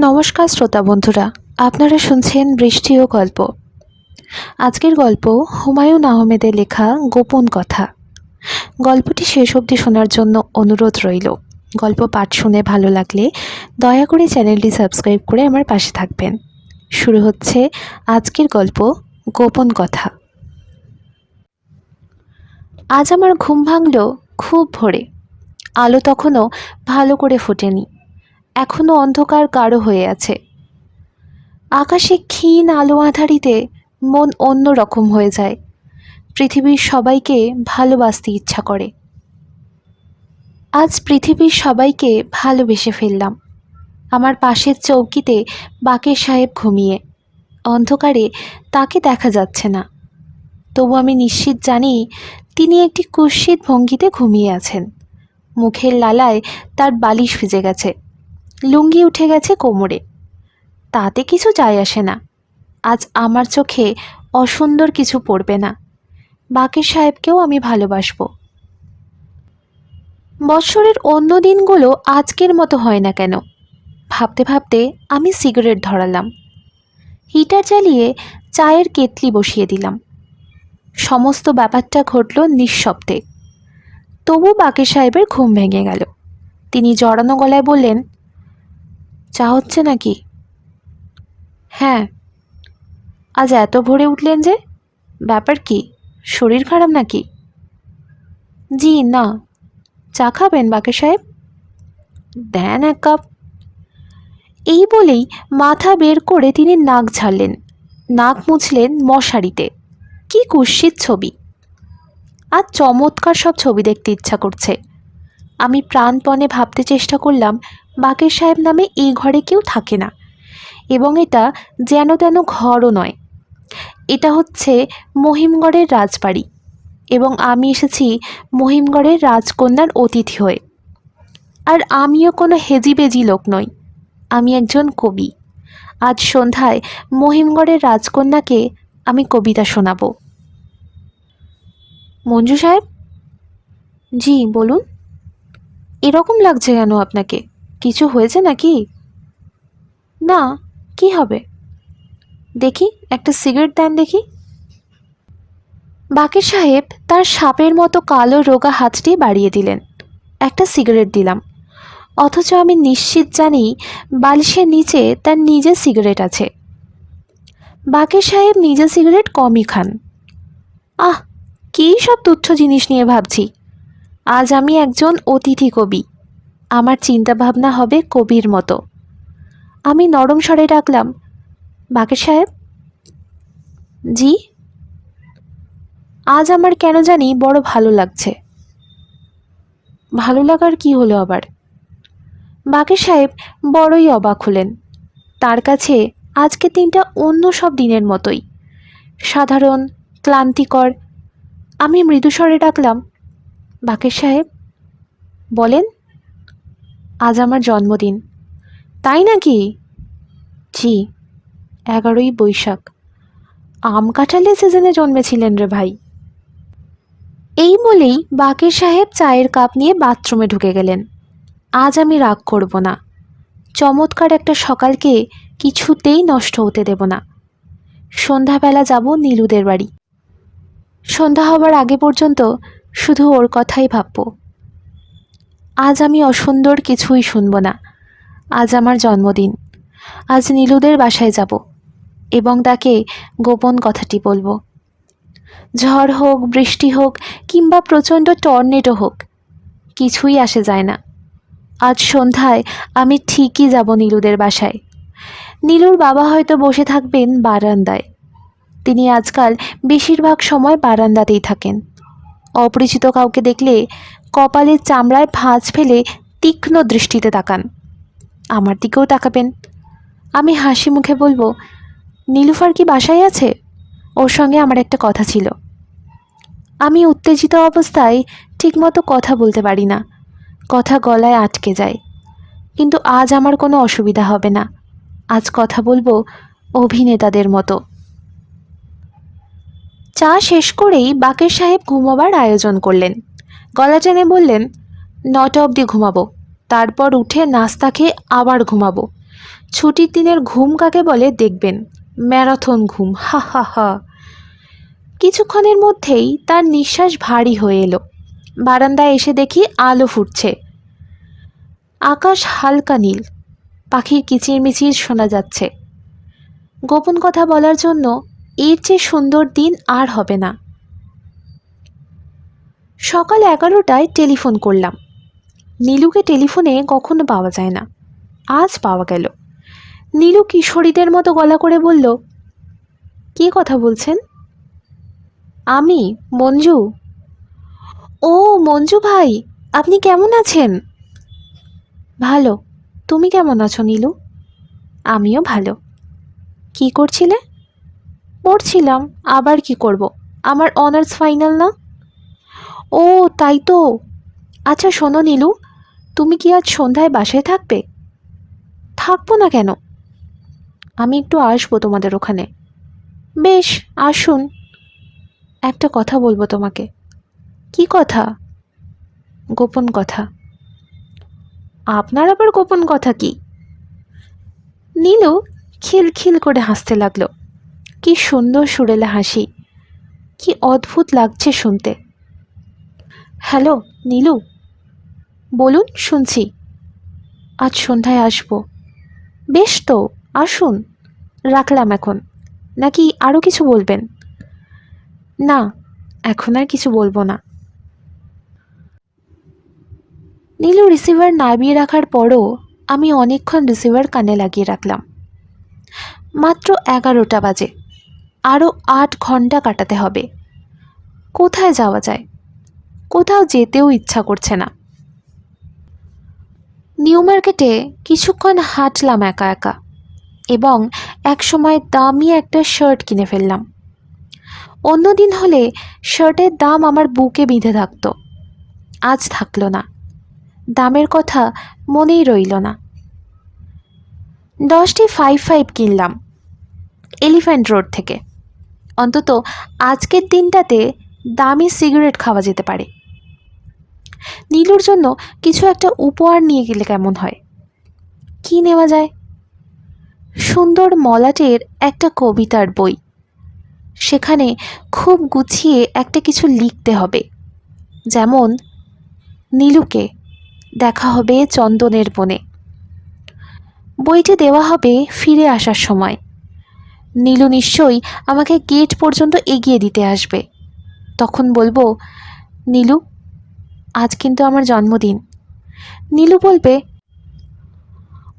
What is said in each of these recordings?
নমস্কার শ্রোতা বন্ধুরা, আপনারা শুনছেন বৃষ্টি ও গল্প। আজকের গল্প হুমায়ুন আহমেদের লেখা গোপন কথা। গল্পটি শেষ অবধি শোনার জন্য অনুরোধ রইল। গল্প পাঠ শুনে ভালো লাগলে দয়া করে চ্যানেলটি সাবস্ক্রাইব করে আমার পাশে থাকবেন। শুরু হচ্ছে আজকের গল্প গোপন কথা। আজ আমার ঘুম ভাঙল খুব ভোরে। আলো তখনও ভালো করে ফোটেনি। এখনও অন্ধকার গাঢ় হয়ে আছে। আকাশে ক্ষীণ আলো আধারিতে মন অন্য রকম হয়ে যায়। পৃথিবীর সবাইকে ভালোবাসতে ইচ্ছা করে। আজ পৃথিবীর সবাইকে ভালোবেসে ফেললাম। আমার পাশের চৌকিতে বাকের সাহেব ঘুমিয়ে। অন্ধকারে তাকে দেখা যাচ্ছে না। তবু আমি নিশ্চিত জানি, তিনি একটি কুৎসিত ভঙ্গিতে ঘুমিয়ে আছেন। মুখের লালায় তার বালিশ ভিজে গেছে। লুঙ্গি উঠে গেছে কোমরে। তাতে কিছু যায় আসে না। আজ আমার চোখে অসুন্দর কিছু পড়বে না। বাকের সাহেবকেও আমি ভালোবাসবো। বৎসরের অন্য দিনগুলো আজকের মতো হয় না কেন? ভাবতে ভাবতে আমি সিগারেট ধরালাম। হিটার জ্বালিয়ে চায়ের কেটলি বসিয়ে দিলাম। সমস্ত ব্যাপারটা ঘটল নিঃশব্দে। তবু বাকের সাহেবের ঘুম ভেঙে গেল। তিনি জড়ানো গলায় বললেন চা হচ্ছে নাকি? হ্যাঁ। আজ এত ভোরে উঠলেন যে, ব্যাপার কি? শরীর খারাপ নাকি? জি, না। চা খাবেন বাকে সাহেব? দেন এক কাপ। এই বলেই মাথা বের করে তিনি নাক ঝাড়লেন। নাক মুছলেন মশারিতে। কি কুৎসিত ছবি। আজ চমৎকার সব ছবি দেখতে ইচ্ছা করছে। আমি প্রাণপণে ভাবতে চেষ্টা করলাম বাকের সাহেব নামে এই ঘরে কেউ থাকে না। এবং এটা যেন তেন ঘরও নয়। এটা হচ্ছে মহিমগড়ের রাজবাড়ি এবং আমি এসেছি মহিমগড়ের রাজকন্যার অতিথি হয়ে। আর আমিও কোনো হেজিবেজি লোক নই। আমি একজন কবি। আজ সন্ধ্যায় মহিমগড়ের রাজকন্যাকে আমি কবিতা শোনাব। মঞ্জু সাহেব? জি, বলুন। এরকম লাগছে কেন আপনাকে? কিছু হয়েছে নাকি? না, কি হবে? দেখি, একটা সিগারেট দেন দেখি। বাকের সাহেব তার সাপের মতো কালো রোগা হাতটি বাড়িয়ে দিলেন। একটা সিগারেট দিলাম। অথচ আমি নিশ্চিত জানি বালিশের নিচে তার নিজের সিগারেট আছে। বাকের সাহেব নিজে সিগারেট কমই খান। আহ, কী সব তুচ্ছ জিনিস নিয়ে ভাবছি। আজ আমি একজন অতিথি কবি। আমার চিন্তাভাবনা হবে কবির মতো। আমি নরম স্বরে ডাকলাম, বাকের সাহেব? জি। আজ আমার কেন জানি বড় ভালো লাগছে। ভালো লাগার কি হলো আবার? বাকের সাহেব বড়ই অবাক হলেন। তার কাছে আজকে দিনটা অন্য সব দিনের মতোই। সাধারণ, ক্লান্তিকর। আমি মৃদুস্বরে ডাকলাম, বাকের সাহেব, বলেন? আজ আমার জন্মদিন। তাই নাকি? জি, এগারোই বৈশাখ। আম কাঁঠালের সিজনে জন্মেছিলেন রে ভাই। এই বলেই বাকের সাহেব চায়ের কাপ নিয়ে বাথরুমে ঢুকে গেলেন। আজ আমি রাগ করব না। চমৎকার একটা সকালকে কিছুতেই নষ্ট হতে দেব না। সন্ধ্যাবেলা যাব নীলুদের বাড়ি। সন্ধ্যা হবার আগে পর্যন্ত শুধু ওর কথাই ভাবব। আজ আমি অসুন্দর কিছুই শুনব না। আজ আমার জন্মদিন। আজ নীলুদের বাসায় যাব এবং তাকে গোপন কথাটি বলব। ঝড় হোক, বৃষ্টি হোক, কিংবা প্রচণ্ড টর্নেডো হোক, কিছুই আসে যায় না। আজ সন্ধ্যায় আমি ঠিকই যাব নীলুদের বাসায়। নীলুর বাবা হয়তো বসে থাকবেন বারান্দায়। তিনি আজকাল বেশিরভাগ সময় বারান্দাতেই থাকেন। অপরিচিত কাউকে দেখলে কপালের চামড়ায় ভাঁজ ফেলে তীক্ষ্ণ দৃষ্টিতে তাকান। আমার দিকেও তাকাবেন। আমি হাসি মুখে বলব, নীলুফার কি বাসায় আছে? ওর সঙ্গে আমার একটা কথা ছিল। আমি উত্তেজিত অবস্থায় ঠিকমতো কথা বলতে পারি না। কথা গলায় আটকে যায়। কিন্তু আজ আমার কোনো অসুবিধা হবে না। আজ কথা বলব অভিনেতাদের মতো। চা শেষ করেই বাকের সাহেব ঘুমাবার আয়োজন করলেন। গলা টেনে বললেন, নটা অবধি ঘুমাবো। তারপর উঠে নাস্তা খেয়ে আবার ঘুমাবো। ছুটির দিনের ঘুম কাকে বলে দেখবেন? ম্যারাথন ঘুম। হা হা হা। কিছুক্ষণের মধ্যেই তার নিঃশ্বাস ভারী হয়ে এলো। বারান্দায় এসে দেখি আলো ফুটছে। আকাশ হালকা নীল। পাখির কিচিরমিচির শোনা যাচ্ছে। গোপন কথা বলার জন্য এর চেয়ে সুন্দর দিন আর হবে না। সকাল এগারোটায় টেলিফোন করলাম। নীলুকে টেলিফোনে কখনো পাওয়া যায় না। আজ পাওয়া গেল। নীলু কিশোরীদের মতো গলা করে বলল, কী কথা বলছেন? আমি, মঞ্জু। ও, মঞ্জু ভাই, আপনি কেমন আছেন? ভালো। তুমি কেমন আছো, নীলু? আমিও ভালো। কি করছিলে? পড়ছিলাম। আবার কি করব? আমার অনার্স ফাইনাল না? ও, তাই তো। আচ্ছা শোনো নীলু, তুমি কি আজ সন্ধ্যায় বাসায় থাকবে? থাকব না কেন? আমি একটু আসব তোমাদের ওখানে। বেশ, আসুন। একটা কথা বলব তোমাকে। কি কথা? গোপন কথা। আপনার আবার গোপন কথা কি? নীলু খিলখিল করে হাসতে লাগল। কি সুন্দর সুরেলা হাসি। কি অদ্ভুত লাগছে শুনতে। হ্যালো, নীলু। বলুন, শুনছি। আজ সন্ধ্যায় আসব। বেশ তো, আসুন। রাখলাম এখন। নাকি আরও কিছু বলবেন? না, এখন আর কিছু বলব না। নীলু রিসিভার নামিয়ে রাখার পরও আমি অনেকক্ষণ রিসিভার কানে লাগিয়ে রাখলাম। মাত্র এগারোটা বাজে। আরও আট ঘণ্টা কাটাতে হবে। কোথায় যাওয়া যায়? কোথাও যেতেও ইচ্ছা করছে না। নিউ মার্কেটে কিছুক্ষণ হাঁটলাম একা একা এবং একসময় দামি একটা শার্ট কিনে ফেললাম। অন্যদিন হলে শার্টের দাম আমার বুকে বিঁধে থাকতো। আজ থাকল না। দামের কথা মনেই রইল না। দশটি ফাইভ ফাইভ কিনলাম এলিফ্যান্ট রোড থেকে। অন্তত আজকের দিনটাতে দামি সিগারেট খাওয়া যেতে পারে। নীলুর জন্য কিছু একটা উপহার নিয়ে গেলে কেমন হয়? কি নেওয়া যায়? সুন্দর মলাটের একটা কবিতার বই। সেখানে খুব গুছিয়ে একটা কিছু লিখতে হবে। যেমন, নীলুকে দেখা হবে চন্দনের বনে। বইটি দেওয়া হবে ফিরে আসার সময়। নীলু নিশ্চয়ই আমাকে গেট পর্যন্ত এগিয়ে দিতে আসবে। তখন বলব, নীলু আজ কিন্তু আমার জন্মদিন। নীলু বলবে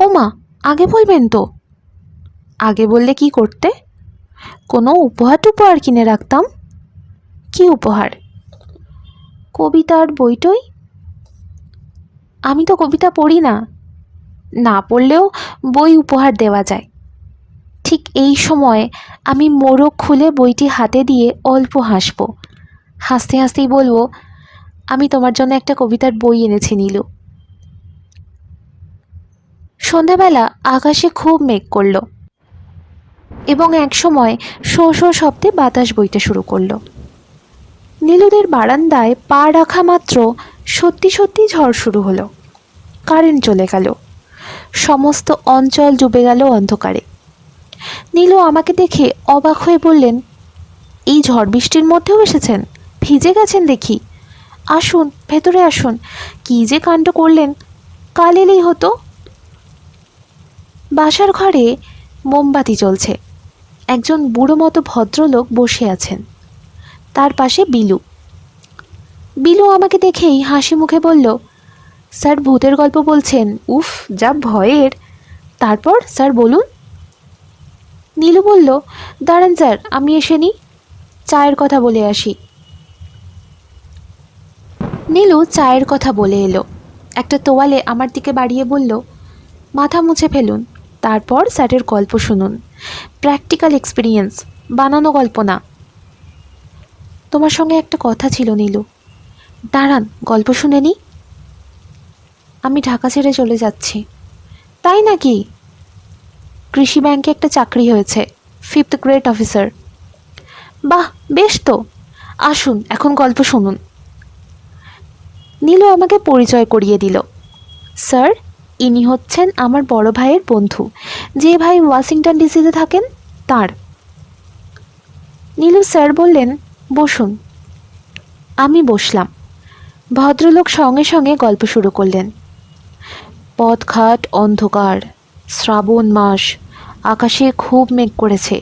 ও মা আগে বলবেন তো। আগে বললে কি করতে? কোনো উপহার টুপহার কিনে রাখতাম। কি উপহার? কবিতার বইটই আমি তো কবিতা পড়ি না। না পড়লেও বই উপহার দেওয়া যায়। ঠিক এই সময় আমি মোড়ক খুলে বইটি হাতে দিয়ে অল্প হাসব। হাসতে হাসতেই বলব আমি তোমার জন্য একটা কবিতার বই এনেছি, নীলু। সন্ধ্যাবেলা আকাশে খুব মেঘ করল এবং একসময় শো শো শব্দে বাতাস বইতে শুরু করল। নীলুদের বারান্দায় পা রাখা মাত্র সত্যি সত্যি ঝড় শুরু হলো। কারেন্ট চলে গেল। সমস্ত অঞ্চল ডুবে গেল অন্ধকারে। নীলু আমাকে দেখে অবাক হয়ে বললেন, এই ঝড় বৃষ্টির মধ্যেও এসেছেন? ভিজে গেছেন দেখি। আসুন, ভেতরে আসুন। কী যে কাণ্ড করলেন কাল এলেই হতো। বাসার ঘরে মোমবাতি জ্বলছে। একজন বুড়ো মতো ভদ্রলোক বসে আছেন। তার পাশে বিলু। বিলু আমাকে দেখেই হাসি মুখে বলল, স্যার, ভূতের গল্প বলছেন। উফ, যা ভয়ের। তারপর, স্যার, বলুন? নীলু বলল, দাঁড়ান, স্যার, আমি এসে নিই। চায়ের কথা বলে আসি। নীলু চায়ের কথা বলে এলো। একটা তোয়ালে আমার দিকে বাড়িয়ে বলল, মাথা মুছে ফেলুন, তারপর স্যারের গল্প শুনুন। প্র্যাকটিক্যাল এক্সপিরিয়েন্স, বানানো গল্প না। তোমার সঙ্গে একটা কথা ছিল নীলু। দাঁড়ান, গল্প শুনে নি। আমি ঢাকা ছেড়ে চলে যাচ্ছি। তাই নাকি? কৃষি ব্যাংকে একটা চাকরি হয়েছে ফিফথ গ্রেড অফিসার বাহ, বেশ তো। আসুন, এখন গল্প শুনুন। নীলু আমাকে পরিচয় করিয়ে দিল। স্যার, ইনি হচ্ছেন আমার বড় ভাইয়ের বন্ধু। যে ভাই ওয়াশিংটন ডিসিতে থাকেন, তার। নীলু স্যার বললেন, বসুন। আমি বসলাম। ভদ্রলোক সঙ্গে সঙ্গে গল্প শুরু করলেন। পথঘাট অন্ধকার, শ্রাবণ মাস, আকাশে খুব মেঘ করেছে।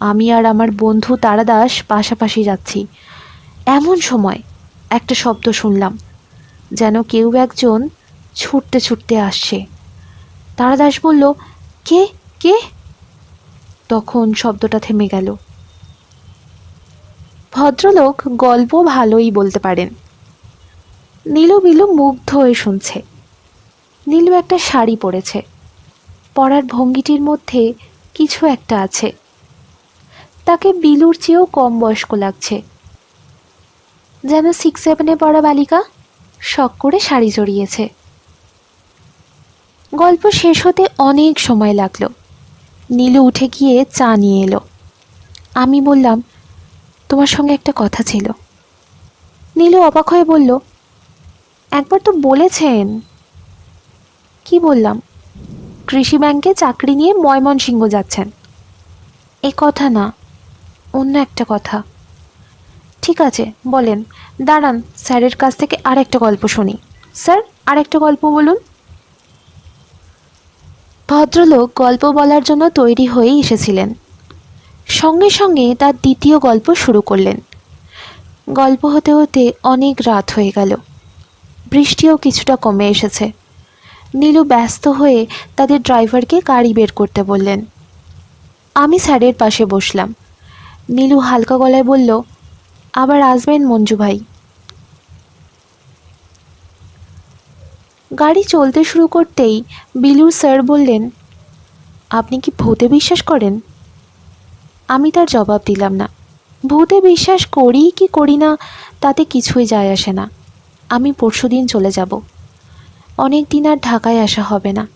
আমি আর আমার বন্ধু তারা দাস পাশাপাশি যাচ্ছি। এমন সময় একটা শব্দ শুনলাম। যেন কেউ একজন ছুটতে ছুটতে আসছে। তারাদাস বলল, কে? কে? তখন শব্দটা থেমে গেল। ভদ্রলোক গল্প ভালোই বলতে পারেন। নীলু বিলু মুগ্ধ হয়ে শুনছে। নীলু একটা শাড়ি পরেছে। পরার ভঙ্গিটির মধ্যে কিছু একটা আছে। তাকে বিলুর চেয়েও কম বয়স্ক লাগছে। যেন সিক্স সেভেনে পড়া বালিকা। শখ করে শাড়ি জড়িয়েছে। গল্প শেষ হতে অনেক সময় লাগল। নীলু উঠে গিয়ে চা নিয়ে এলো। আমি বললাম, তোমার সঙ্গে একটা কথা ছিল। নীলু অবাক হয়ে বলল, একবার তো বলেছেন। কি বললাম? কৃষি ব্যাংকে চাকরি নিয়ে ময়মনসিংহ যাচ্ছেন। এ কথা না, অন্য একটা কথা। ঠিক আছে, বলেন। দাঁড়ান, স্যারের কাছ থেকে আর একটা গল্প শুনি। স্যার আর একটা গল্প বলুন। ভদ্রলোক গল্প বলার জন্য তৈরি হয়েই এসেছিলেন। সঙ্গে সঙ্গে তার দ্বিতীয় গল্প শুরু করলেন। গল্প হতে হতে অনেক রাত হয়ে গেল। বৃষ্টিও কিছুটা কমে এসেছে। নীলু ব্যস্ত হয়ে তাদের ড্রাইভারকে গাড়ি বের করতে বললেন। আমি স্যারের পাশে বসলাম। নীলু হালকা গলায় বলল আবার আসবেন মঞ্জু ভাই। গাড়ি চলতে শুরু করতেই বিলুর স্যার বললেন, আপনি কি ভূতে বিশ্বাস করেন? আমি তার জবাব দিলাম না। ভূতে বিশ্বাস করি কি করি না, তাতে কিছুই যায় আসে না। আমি পরশুদিন চলে যাব। অনেক দিন আর ঢাকায় আসা হবে না।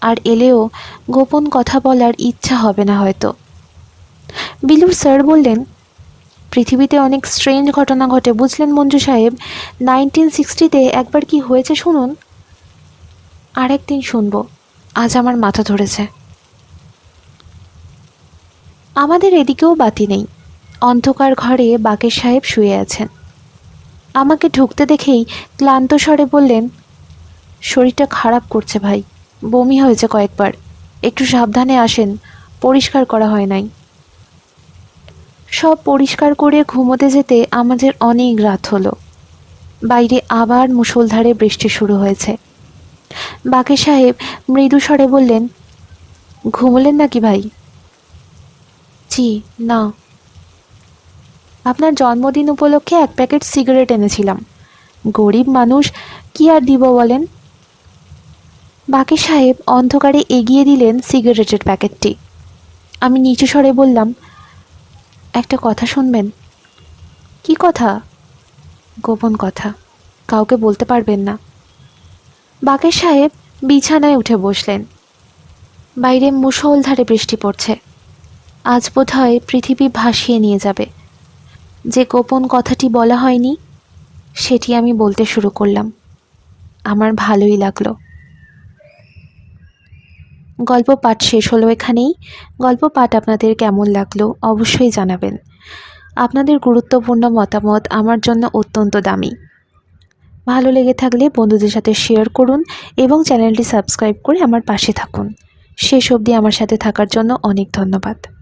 আর এলেও গোপন কথা বলার ইচ্ছা হবে না হয়তো। বিলুর স্যার বললেন পৃথিবীতে অনেক স্ট্রেঞ্জ ঘটনা ঘটে। বুঝলেন মঞ্জু সাহেব নাইনটিন সিক্সটিতে একবার কি হয়েছে শুনুন? আর একদিন শুনব। আজ আমার মাথা ধরেছে। আমাদের এদিকেও বাতি নেই। অন্ধকার ঘরে বাকের সাহেব শুয়ে আছেন। আমাকে ঢুকতে দেখেই ক্লান্ত স্বরে বললেন, শরীরটা খারাপ করছে ভাই। বমি হয়েছে কয়েকবার। একটু সাবধানে আসেন। পরিষ্কার করা হয় নাই। সব পরিষ্কার করে ঘুমোতে যেতে আমাদের অনেক রাত হলো। বাইরে আবার মুষলধারে বৃষ্টি শুরু হয়েছে। বাকে সাহেব মৃদু স্বরে বললেন, ঘুমলেন নাকি ভাই? জি, না। আপনার জন্মদিন উপলক্ষে এক প্যাকেট সিগারেট এনেছিলাম। গরিব মানুষ, কি আর দিব বলেন? বাকি সাহেব অন্ধকারে এগিয়ে দিলেন সিগারেটের প্যাকেটটি। আমি নিচু স্বরে বললাম একটা কথা শুনবেন? কি কথা? গোপন কথা। কাউকে বলতে পারবেন না। বাকের সাহেব বিছানায় উঠে বসলেন। বাইরে মুষলধারে বৃষ্টি পড়ছে। আজ বোধ হয় পৃথিবী ভাসিয়ে নিয়ে যাবে। যে গোপন কথাটি বলা হয়নি, সেটি আমি বলতে শুরু করলাম। আমার ভালোই লাগল। গল্প পাঠ শেষ হলো এখানেই। গল্প পাঠ আপনাদের কেমন লাগল অবশ্যই জানাবেন। আপনাদের গুরুত্বপূর্ণ মতামত আমার জন্য অত্যন্ত দামি। ভালো লেগে থাকলে বন্ধুদের সাথে শেয়ার করুন এবং চ্যানেলটি সাবস্ক্রাইব করে আমার পাশে থাকুন। শেষ অবধি আমার সাথে থাকার জন্য অনেক ধন্যবাদ।